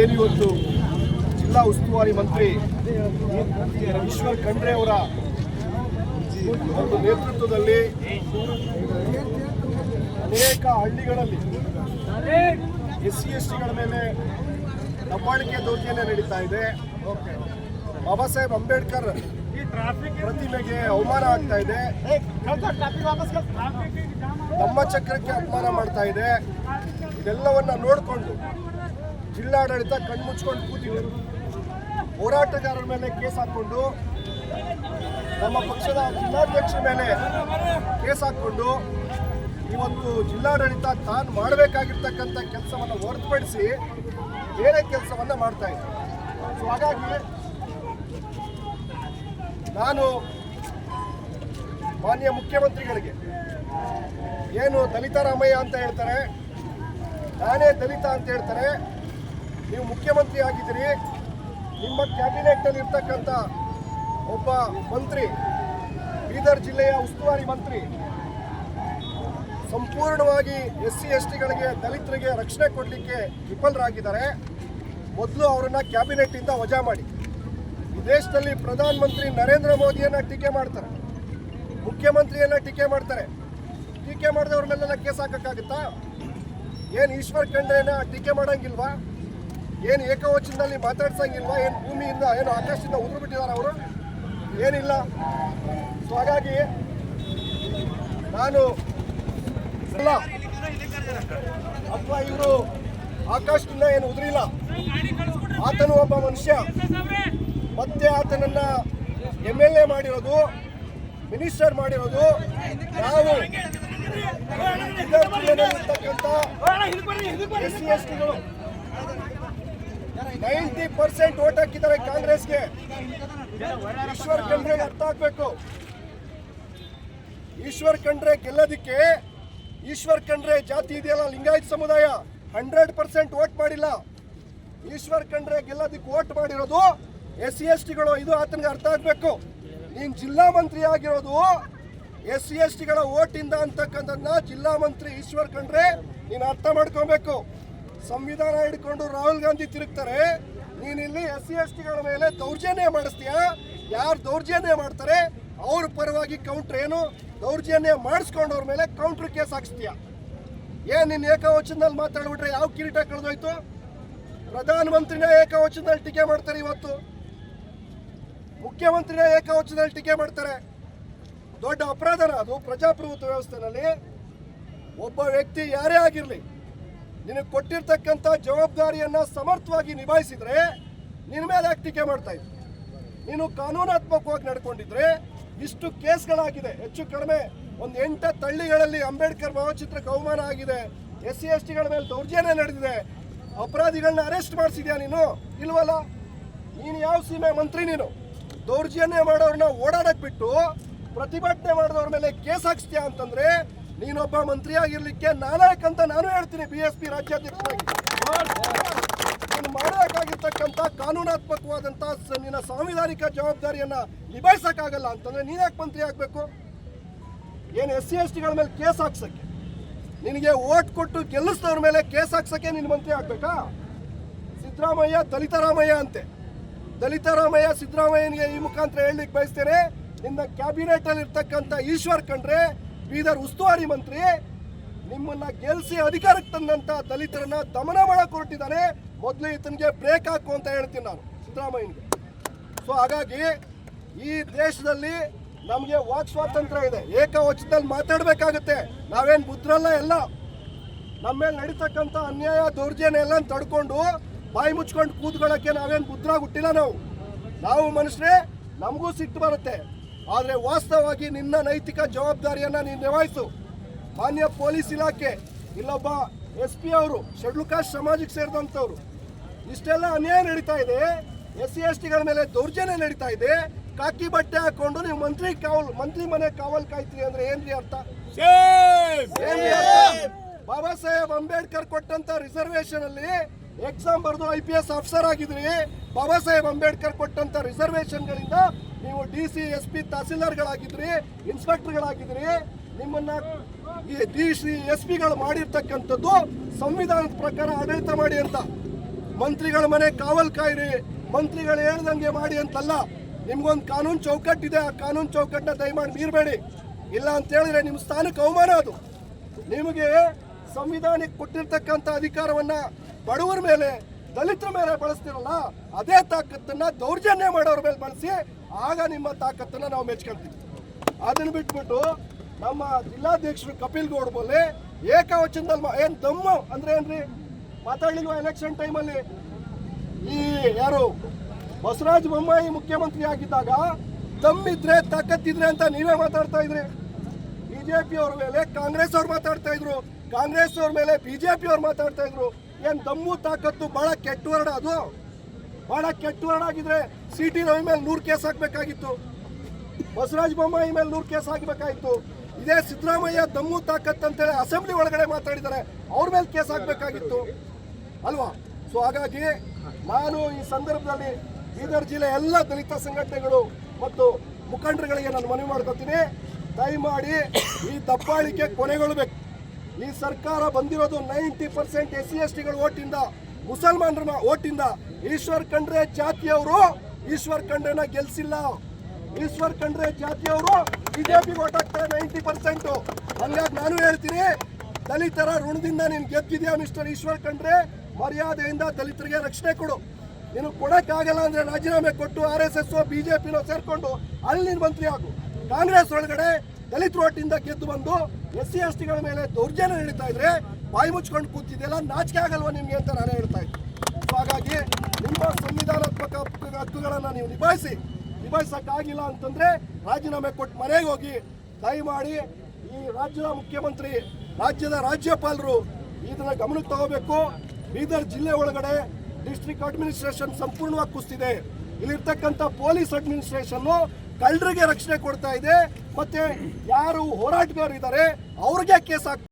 ಏನು ಇವತ್ತು ಜಿಲ್ಲಾ ಉಸ್ತುವಾರಿ ಮಂತ್ರಿ ಈಶ್ವರ್ ಖಂಡ್ರೆ ಅವರ ಒಂದು ನೇತೃತ್ವದಲ್ಲಿ ಅನೇಕ ಹಳ್ಳಿಗಳಲ್ಲಿ ಎಸ್ ಸಿ ಎಸ್ ಟಿಗಳ ಮೇಲೆ ದಬ್ಬಾಳಿಕೆ ದೌರ್ಜನ್ಯ ನಡೀತಾ ಇದೆ. ಬಾಬಾ ಸಾಹೇಬ್ ಅಂಬೇಡ್ಕರ್ ಪ್ರತಿಮೆಗೆ ಅವಮಾನ ಆಗ್ತಾ ಇದೆ. ನಮ್ಮ ಚಕ್ರಕ್ಕೆ ಅಪಮಾನ ಮಾಡ್ತಾ ಇದೆ. ಇದೆಲ್ಲವನ್ನ ನೋಡಿಕೊಂಡು ಜಿಲ್ಲಾಡಳಿತ ಕಣ್ಮುಚ್ಕೊಂಡು ಕೂತಿದೆ. ಹೋರಾಟಗಾರರ ಮೇಲೆ ಕೇಸ್ ಹಾಕ್ಕೊಂಡು, ನಮ್ಮ ಪಕ್ಷದ ಜಿಲ್ಲಾಧ್ಯಕ್ಷರ ಮೇಲೆ ಕೇಸ್ ಹಾಕೊಂಡು ಇವತ್ತು ಜಿಲ್ಲಾಡಳಿತ ತಾನು ಮಾಡಬೇಕಾಗಿರ್ತಕ್ಕಂಥ ಕೆಲಸವನ್ನು ಹೊರತುಪಡಿಸಿ ಬೇರೆ ಕೆಲಸವನ್ನ ಮಾಡ್ತಾ ಇದೆ. ಸೊ ಹಾಗಾಗಿ ನಾನು ಮಾನ್ಯ ಮುಖ್ಯಮಂತ್ರಿಗಳಿಗೆ ಏನು ದಲಿತ ರಾಮಯ್ಯ ಅಂತ ಹೇಳ್ತಾರೆ, ನಾನೇ ದಲಿತ ಅಂತ ಹೇಳ್ತಾರೆ ನೀವು ಮುಖ್ಯಮಂತ್ರಿ ಆಗಿದ್ದೀರಿ. ನಿಮ್ಮ ಕ್ಯಾಬಿನೆಟ್ನಲ್ಲಿ ಇರ್ತಕ್ಕಂಥ ಒಬ್ಬ ಮಂತ್ರಿ, ಬೀದರ್ ಜಿಲ್ಲೆಯ ಉಸ್ತುವಾರಿ ಮಂತ್ರಿ, ಸಂಪೂರ್ಣವಾಗಿ ಎಸ್ ಸಿ ಎಸ್ ಟಿಗಳಿಗೆ ದಲಿತರಿಗೆ ರಕ್ಷಣೆ ಕೊಡಲಿಕ್ಕೆ ವಿಫಲರಾಗಿದ್ದಾರೆ. ಮೊದಲು ಅವರನ್ನು ಕ್ಯಾಬಿನೆಟ್ಟಿಂದ ವಜಾ ಮಾಡಿ. ದೇಶದಲ್ಲಿ ಪ್ರಧಾನಮಂತ್ರಿ ನರೇಂದ್ರ ಮೋದಿಯನ್ನ ಟೀಕೆ ಮಾಡ್ತಾರೆ. ಮುಖ್ಯಮಂತ್ರಿಯನ್ನ ಟೀಕೆ ಮಾಡ್ತಾರೆ. ಟೀಕೆ ಮಾಡಿದವ್ರನ್ನೆಲ್ಲ ಕೇಸ್ ಹಾಕೋಕ್ಕಾಗುತ್ತಾ ಏನು ಈಶ್ವರ್ ಖಂಡ್ರೆನ ಟೀಕೆ ಮಾಡಂಗಿಲ್ವಾ? ಏನು ಏಕವಚನದಲ್ಲಿ ಮಾತಾಡ್ಸಂಗಿಲ್ವಾ? ಏನು ಭೂಮಿಯಿಂದ ಏನು ಆಕಾಶದಿಂದ ಉದುರು ಬಿಟ್ಟಿದ್ದಾರೆ ಅವರು? ಏನಿಲ್ಲ. ಸೊ ಹಾಗಾಗಿ ನಾನು ಇಲ್ಲ ಅಥವಾ ಇವರು ಆಕಾಶದಿಂದ ಏನು ಉದುರಿಲ್ಲ. ಆತನು ಒಬ್ಬ ಮನುಷ್ಯ. ಮತ್ತೆ ಆತನನ್ನ ಎಂ ಎಲ್ ಎ ಮಾಡಿರೋದು ಮಿನಿಸ್ಟರ್ ಮಾಡಿರೋದು. ನಾವು ಎಸ್ ಸಿ ಎಸ್ ಟಿಗಳು ನೈಂಟಿ ಪರ್ಸೆಂಟ್ ಓಟ್ ಹಾಕಿದ್ದಾರೆ ಕಾಂಗ್ರೆಸ್ಗೆ. ಈಶ್ವರ್ ಖಂಡ್ರೆ ಅರ್ಥ ಆಗ್ಬೇಕು. ಈಶ್ವರ್ ಖಂಡ್ರೆ ಗೆಲ್ಲೋದಿಕ್ಕೆ ಈಶ್ವರ್ ಖಂಡ್ರೆ ಜಾತಿ ಇದೆಯಲ್ಲ, ಲಿಂಗಾಯತ್ ಸಮುದಾಯ, ಹಂಡ್ರೆಡ್ ಪರ್ಸೆಂಟ್ ಓಟ್ ಮಾಡಿಲ್ಲ. ಈಶ್ವರ್ ಖಂಡ್ರೆ ಗೆಲ್ಲೋದಿಕ್ಕೆ ಓಟ್ ಮಾಡಿರೋದು ಎಸ್ ಸಿ ಎಸ್ ಟಿಗಳು, ಇದು ಆತನಿಗೆ ಅರ್ಥ ಆಗ್ಬೇಕು. ನೀನ್ ಜಿಲ್ಲಾ ಮಂತ್ರಿ ಆಗಿರೋದು ಎಸ್ ಸಿ ಎಸ್ ಟಿಗಳ ಓಟಿಂದ ಅಂತಕ್ಕಂಥದ್ದನ್ನ ಜಿಲ್ಲಾ ಮಂತ್ರಿ ಈಶ್ವರ್ ಖಂಡ್ರೆ ನೀನು ಅರ್ಥ ಮಾಡ್ಕೊಬೇಕು. ಸಂವಿಧಾನ ಹಿಡ್ಕೊಂಡು ರಾಹುಲ್ ಗಾಂಧಿ ತಿರುಗ್ತಾರೆ, ನೀನಿಲ್ಲಿ ಎಸ್ ಸಿ ಎಸ್ ಟಿಗಳ ಮೇಲೆ ದೌರ್ಜನ್ಯ ಮಾಡಿಸ್ತೀಯಾ? ಯಾರು ದೌರ್ಜನ್ಯ ಮಾಡ್ತಾರೆ? ಅವ್ರ ಪರವಾಗಿ ಕೌಂಟ್ರ್ ಏನು? ದೌರ್ಜನ್ಯ ಮಾಡಿಸ್ಕೊಂಡವ್ರ ಮೇಲೆ ಕೌಂಟ್ರ್ ಕೇಸ್ ಹಾಕ್ಸ್ತೀಯ? ಏನು ನಿನ್ನ ಏಕವಚನದಲ್ಲಿ ಮಾತಾಡ್ಬಿಟ್ರೆ ಯಾವ ಕಿರೀಟ ಕಳೆದೋಯ್ತು? ಪ್ರಧಾನಮಂತ್ರಿನ ಏಕವಚನದಲ್ಲಿ ಟೀಕೆ ಮಾಡ್ತಾರೆ ಇವತ್ತು. ಮುಖ್ಯಮಂತ್ರಿನ ಏಕವಚನದಲ್ಲಿ ಟೀಕೆ ಮಾಡ್ತಾರೆ. ದೊಡ್ಡ ಅಪರಾಧನ ಅದು ಪ್ರಜಾಪ್ರಭುತ್ವ ವ್ಯವಸ್ಥೆನಲ್ಲಿ. ಒಬ್ಬ ವ್ಯಕ್ತಿ ಯಾರೇ ಆಗಿರಲಿ ನಿನಗೆ ಕೊಟ್ಟಿರ್ತಕ್ಕಂಥ ಜವಾಬ್ದಾರಿಯನ್ನು ಸಮರ್ಥವಾಗಿ ನಿಭಾಯಿಸಿದ್ರೆ ನಿನ್ನ ಮೇಲೆ ಯಾಕೆ ಟೀಕೆ ಮಾಡ್ತಾ ಇದ್ದೆ? ನೀನು ಕಾನೂನಾತ್ಮಕವಾಗಿ ನಡ್ಕೊಂಡಿದ್ರೆ ಇಷ್ಟು ಕೇಸ್ಗಳಾಗಿದೆ. ಹೆಚ್ಚು ಕಡಿಮೆ ಒಂದು ಎಂಟ ತಳ್ಳಿಗಳಲ್ಲಿ ಅಂಬೇಡ್ಕರ್ ಭಾವಚಿತ್ರಕ್ಕೆ ಅವಮಾನ ಆಗಿದೆ. ಎಸ್ ಸಿ ಎಸ್ ಟಿಗಳ ಮೇಲೆ ದೌರ್ಜನ್ಯ ನಡೆದಿದೆ. ಅಪರಾಧಿಗಳನ್ನ ಅರೆಸ್ಟ್ ಮಾಡಿಸಿದ್ಯಾ ನೀನು? ಇಲ್ವಲ್ಲ? ನೀನು ಯಾವ ಸೀಮೆ ಮಂತ್ರಿ ನೀನು? ದೌರ್ಜನ್ಯ ಮಾಡೋರನ್ನ ಓಡಾಡಕ್ ಬಿಟ್ಟು ಪ್ರತಿಭಟನೆ ಮಾಡಿದವ್ರ ಮೇಲೆ ಕೇಸ್ ಹಾಕ್ಸ್ತೀಯ ಅಂತಂದ್ರೆ ನೀನೊಬ್ಬ ಮಂತ್ರಿ ಆಗಿರ್ಲಿಕ್ಕೆ ಅಂತ ನಾನು ಹೇಳ್ತೀನಿ ಬಿ ಎಸ್ ಪಿ ರಾಜ್ಯಾಧ್ಯಕ್ಷರಾಗಿ. ನೀನು ಮಾಡಬೇಕಾಗಿರ್ತಕ್ಕಂಥ ಕಾನೂನಾತ್ಮಕವಾದಂಥ ನಿನ್ನ ಸಾಂವಿಧಾನಿಕ ಜವಾಬ್ದಾರಿಯನ್ನ ನಿಭಾಯಿಸೋಕ್ಕಾಗಲ್ಲ ಅಂತಂದ್ರೆ ನೀನ್ ಯಾಕೆ ಮಂತ್ರಿ ಆಗಬೇಕು? ಏನು ಎಸ್ ಸಿ ಎಸ್ ಟಿಗಳ ಮೇಲೆ ಕೇಸ್ ಹಾಕ್ಸೋಕ್ಕೆ? ನಿನಗೆ ಓಟ್ ಕೊಟ್ಟು ಗೆಲ್ಲಿಸಿದವ್ರ ಮೇಲೆ ಕೇಸ್ ಹಾಕ್ಸಕ್ಕೆ ನೀನು ಮಂತ್ರಿ ಆಗಬೇಕಾ? ಸಿದ್ದರಾಮಯ್ಯ ದಲಿತರಾಮಯ್ಯ ಅಂತೆ. ದಲಿತರಾಮಯ್ಯ ಸಿದ್ದರಾಮಯ್ಯನಿಗೆ ಈ ಮುಖಾಂತರ ಹೇಳಲಿಕ್ಕೆ ಬಯಸ್ತೇನೆ, ನಿನ್ನ ಕ್ಯಾಬಿನೆಟ್ ಅಲ್ಲಿ ಇರ್ತಕ್ಕಂಥ ಈಶ್ವರ್ ಖಂಡ್ರೆ ಬೀದರ್ ಉಸ್ತುವಾರಿ ಮಂತ್ರಿ, ನಿಮ್ಮನ್ನ ಗೆಲ್ಸಿ ಅಧಿಕಾರಕ್ಕೆ ತಂದಂತ ದಲಿತರನ್ನ ದಮನ ಮಾಡಕ್ ಹೊರಟಿದ್ದಾನೆ. ಮೊದಲು ಈತನಿಗೆ ಬ್ರೇಕ್ ಹಾಕು ಅಂತ ಹೇಳ್ತೀನಿ ನಾನು ಸಿದ್ದರಾಮಯ್ಯನಿಗೆ. ಸೊ ಹಾಗಾಗಿ ಈ ದೇಶದಲ್ಲಿ ನಮಗೆ ವಾಕ್ ಸ್ವಾತಂತ್ರ್ಯ ಇದೆ. ಏಕವಚನದಲ್ಲಿ ಮಾತಾಡಬೇಕಾಗುತ್ತೆ. ನಾವೇನು ಬುದ್ರಲ್ಲ ಎಲ್ಲ. ನಮ್ಮ ಮೇಲೆ ನಡೀತಕ್ಕಂಥ ಅನ್ಯಾಯ, ದೌರ್ಜನ್ಯ ಎಲ್ಲ ತಡ್ಕೊಂಡು ಬಾಯಿ ಮುಚ್ಕೊಂಡು ಕೂತ್ಕೊಳ್ಳೋಕ್ಕೆ ನಾವೇನು ಬುದ್ರಾಗಿ ಹುಟ್ಟಿಲ್ಲ ನಾವು. ನಾವು ಮನುಷ್ಯರೇ, ನಮಗೂ ಸಿಟ್ಟು ಬರುತ್ತೆ. ಆದರೆ ವಾಸ್ತವವಾಗಿ ನಿನ್ನ ನೈತಿಕ ಜವಾಬ್ದಾರಿಯನ್ನು ನೀನು ನಿಭಾಯಿಸು. ಮಾನ್ಯ ಪೊಲೀಸ್ ಇಲಾಖೆ, ಇಲ್ಲೊಬ್ಬ ಎಸ್ ಪಿ ಅವರು ಶೆಡ್ಯೂಲ್ ಕಾಸ್ಟ್ ಸಮಾಜಕ್ಕೆ ಸೇರಿದಂಥವ್ರು ಇಷ್ಟೆಲ್ಲ ಅನ್ಯಾಯ ನಡೀತಾ ಇದೆ. ಎಸ್ ಸಿ ಎಸ್ ಟಿಗಳ ಮೇಲೆ ದೌರ್ಜನ್ಯ ನಡೀತಾ ಇದೆ. ಕಾಕಿ ಬಟ್ಟೆ ಹಾಕೊಂಡು ನೀವು ಮಂತ್ರಿ ಕಾವಲ್, ಮಂತ್ರಿ ಮನೆ ಕಾವಲ್ ಕಾಯ್ತೀರಿ ಅಂದ್ರೆ ಏನ್ರಿ ಅರ್ಥ? ಬಾಬಾ ಸಾಹೇಬ್ ಅಂಬೇಡ್ಕರ್ ಕೊಟ್ಟಂತ ರಿಸರ್ವೇಶನ್ ಅಲ್ಲಿ ಎಕ್ಸಾಮ್ ಬರೆದು ಐ ಪಿ ಎಸ್ ಆಫೀಸರ್ ಆಗಿದ್ರಿ. ಬಾಬಾ ಸಾಹೇಬ್ ಅಂಬೇಡ್ಕರ್ ಕೊಟ್ಟಂತ ರಿಸರ್ವೇಶನ್ ಗಳಿಂದ ನೀವು ಡಿ ಸಿ, ಎಸ್ ಪಿ ತಹಸೀಲ್ದಾರ್ಗಳಾಗಿದ್ರಿ, ಇನ್ಸ್ಪೆಕ್ಟರ್ಗಳಾಗಿದ್ರಿ, ನಿಮ್ಮನ್ನ ಡಿ ಸಿ, ಎಸ್ ಪಿಗಳು ಮಾಡಿರ್ತಕ್ಕಂಥದ್ದು ಸಂವಿಧಾನದ ಪ್ರಕಾರ ಆಡಳಿತ ಮಾಡಿ ಅಂತ. ಮಂತ್ರಿಗಳ ಮನೆ ಕಾವಲ್ ಕಾಯಿರಿ, ಮಂತ್ರಿಗಳು ಹೇಳ್ದಂಗೆ ಮಾಡಿ ಅಂತಲ್ಲ. ನಿಮ್ಗೊಂದು ಕಾನೂನು ಚೌಕಟ್ಟಿದೆ, ಆ ಕಾನೂನು ಚೌಕಟ್ಟನ್ನ ದಯಮಾಡಿ ಮೀರಬೇಡಿ. ಇಲ್ಲ ಅಂತ ಹೇಳಿದ್ರೆ ನಿಮ್ಮ ಸ್ಥಾನಕ್ಕೆ ಅವಮಾನ ಅದು. ನಿಮಗೆ ಸಂವಿಧಾನಕ್ಕೆ ಕೊಟ್ಟಿರ್ತಕ್ಕಂಥ ಅಧಿಕಾರವನ್ನ ಬಡವರ ಮೇಲೆ, ದಲಿತರ ಮೇಲೆ ಬಳಸ್ತಿರಲ್ಲ, ಅದೇ ತಾಕತ್ತನ್ನ ದೌರ್ಜನ್ಯ ಮಾಡೋರ ಮೇಲೆ ಬಳಸಿ ಆಗ ನಿಮ್ಮ ತಾಕತ್ತನ್ನು ನಾವು ಮೆಚ್ಕೊಳ್ತೀವಿ. ಅದನ್ನ ಬಿಟ್ಬಿಟ್ಟು ನಮ್ಮ ಜಿಲ್ಲಾಧ್ಯಕ್ಷರು ಕಪಿಲ್ ಗೌಡ್ ಬೋಲೆ ಏಕವಚನದಲ್ಲಿ ಏನು ದಮ್ಮು ಅಂದ್ರೆ ಏನ್ರಿ? ಮಾತಾಡ್ಲಿಲ್ವಾ ಎಲೆಕ್ಷನ್ ಟೈಮಲ್ಲಿ ಈ ಯಾರು? ಬಸವರಾಜ ಬೊಮ್ಮಾಯಿ ಮುಖ್ಯಮಂತ್ರಿ ಆಗಿದ್ದಾಗ ದಮ್ಮಿದ್ರೆ, ತಾಕತ್ತಿದ್ರೆ ಅಂತ ನೀವೇ ಮಾತಾಡ್ತಾ ಇದ್ರಿ. ಬಿಜೆಪಿ ಅವ್ರ ಮೇಲೆ, ಕಾಂಗ್ರೆಸ್ ಅವ್ರು ಮಾತಾಡ್ತಾ ಇದ್ರು. ಕಾಂಗ್ರೆಸ್ ಅವ್ರ ಮೇಲೆ ಬಿಜೆಪಿ ಅವ್ರು ಮಾತಾಡ್ತಾ ಇದ್ರು. ಏನ್ ದಮ್ಮು, ತಾಕತ್ತು, ಬಹಳ ಕೆಟ್ಟ ವರ್ಡ್ ಅದು. ಬಹಳ ಕೆಟ್ಟ ವರ್ಡ್ ಆಗಿದ್ರೆ ಸಿ ಟಿ ರವಿ ಮೇಲೆ ನೂರು ಕೇಸ್ ಹಾಕಬೇಕಾಗಿತ್ತು. ಬಸವರಾಜ ಬೊಮ್ಮಾಯಿ ಮೇಲೆ ನೂರು ಕೇಸ್ ಹಾಕಬೇಕಾಗಿತ್ತು. ಇದೇ ಸಿದ್ದರಾಮಯ್ಯ ದಮ್ಮು ತಾಕತ್ ಅಂತೇಳಿ ಅಸೆಂಬ್ಲಿ ಒಳಗಡೆ ಮಾತಾಡಿದ್ದಾರೆ, ಅವ್ರ ಮೇಲೆ ಕೇಸ್ ಹಾಕಬೇಕಾಗಿತ್ತು. ಅಲ್ವಾ? ಸೊ ಹಾಗಾಗಿ ನಾನು ಈ ಸಂದರ್ಭದಲ್ಲಿ ಬೀದರ್ ಜಿಲ್ಲೆ ಎಲ್ಲ ದಲಿತ ಸಂಘಟನೆಗಳು ಮತ್ತು ಮುಖಂಡರುಗಳಿಗೆ ನಾನು ಮನವಿ ಮಾಡ್ಕೊತೀನಿ. ದಯಮಾಡಿ ಈ ದಬ್ಬಾಳಿಕೆ ಕೊನೆಗೊಳ್ಳಬೇಕು ಈ ಸರ್ಕಾರ ಬಂದಿರೋದು ninety percent S C S ಟಿಗಳ ಓಟಿಂದ ಮುಸಲ್ಮಾನರ ಓಟಿಂದ ಈಶ್ವರ್ ಖಂಡ್ರೆ ಜಾತಿಯವರು, ಈಶ್ವರ್ ಖಂಡ್ರೆನ ಗೆಲ್ಸಿಲ್ಲ. ಈಶ್ವರ್ ಖಂಡ್ರೆ ಜಾತಿಯವರು ಬಿಜೆಪಿ ಓಟ್ ಹಾಕ್ತಾರೆ ನೈಂಟಿ ಪರ್ಸೆಂಟ್ ಹಂಗಾಗಿ ನಾನು ಹೇಳ್ತೀನಿ, ದಲಿತರ ಋಣದಿಂದ ನೀನು ಗೆದ್ದಿದ್ಯಾ ಮಿಸ್ಟರ್ ಈಶ್ವರ್ ಖಂಡ್ರೆ? ಮರ್ಯಾದೆಯಿಂದ ದಲಿತರಿಗೆ ರಕ್ಷಣೆ ಕೊಡು. ನೀನು ಕೊಡೋಕ್ಕಾಗಲ್ಲ ಅಂದ್ರೆ ರಾಜೀನಾಮೆ ಕೊಟ್ಟು ಆರ್ ಎಸ್ ಎಸ್ ಬಿಜೆಪಿನೋ ಸೇರ್ಕೊಂಡು ಅಲ್ಲಿ ನೀನು ಮಂತ್ರಿ ಆಗು. ಕಾಂಗ್ರೆಸ್ ಒಳಗಡೆ ದಲಿತ ಓಟಿಂದ ಗೆದ್ದು ಬಂದು ಎಸ್ ಸಿ ಎಸ್ ಟಿಗಳ ಮೇಲೆ ದೌರ್ಜನ್ಯ ನಡೀತಾ ಇದ್ರೆ ಬಾಯಿ ಮುಚ್ಕೊಂಡು ಕೂತಿದೆಯಲ್ಲ, ನಾಚಿಕೆ ಆಗಲ್ವಾ ನಿಮಗೆ ಅಂತ ನಾನು ಹೇಳ್ತಾ ಇದ್ದೀನಿ. ಹಾಗಾಗಿ ನಿಮ್ಮ ಸಂವಿಧಾನಾತ್ಮಕ ಹಕ್ಕುಗಳನ್ನು ನೀವು ನಿಭಾಯಿಸಿ, ನಿಭಾಯಿಸಕ್ಕಾಗಿಲ್ಲ ಅಂತಂದ್ರೆ ರಾಜೀನಾಮೆ ಕೊಟ್ಟು ಮನೆಗೆ ಹೋಗಿ ದಯಮಾಡಿ ಈ ರಾಜ್ಯದ ಮುಖ್ಯಮಂತ್ರಿ, ರಾಜ್ಯದ ರಾಜ್ಯಪಾಲರು ಇದನ್ನ ಗಮನಕ್ಕೆ ತಗೋಬೇಕು. ಬೀದರ್ ಜಿಲ್ಲೆ ಒಳಗಡೆ ಡಿಸ್ಟ್ರಿಕ್ಟ್ ಅಡ್ಮಿನಿಸ್ಟ್ರೇಷನ್ ಸಂಪೂರ್ಣವಾಗಿ ಕುಸ್ತಿದೆ ಇಲ್ಲಿರ್ತಕ್ಕಂಥ ಪೊಲೀಸ್ ಅಡ್ಮಿನಿಸ್ಟ್ರೇಷನ್ ಕಳ್ಳರಿಗೆ ರಕ್ಷಣೆ ಕೊಡ್ತಾ ಇದೆ. ಮತ್ತೆ ಯಾರು ಹೋರಾಟಗಾರರಿದ್ದಾರೆ, ಅವ್ರಿಗೆ ಕೇಸ್ ಹಾಕ್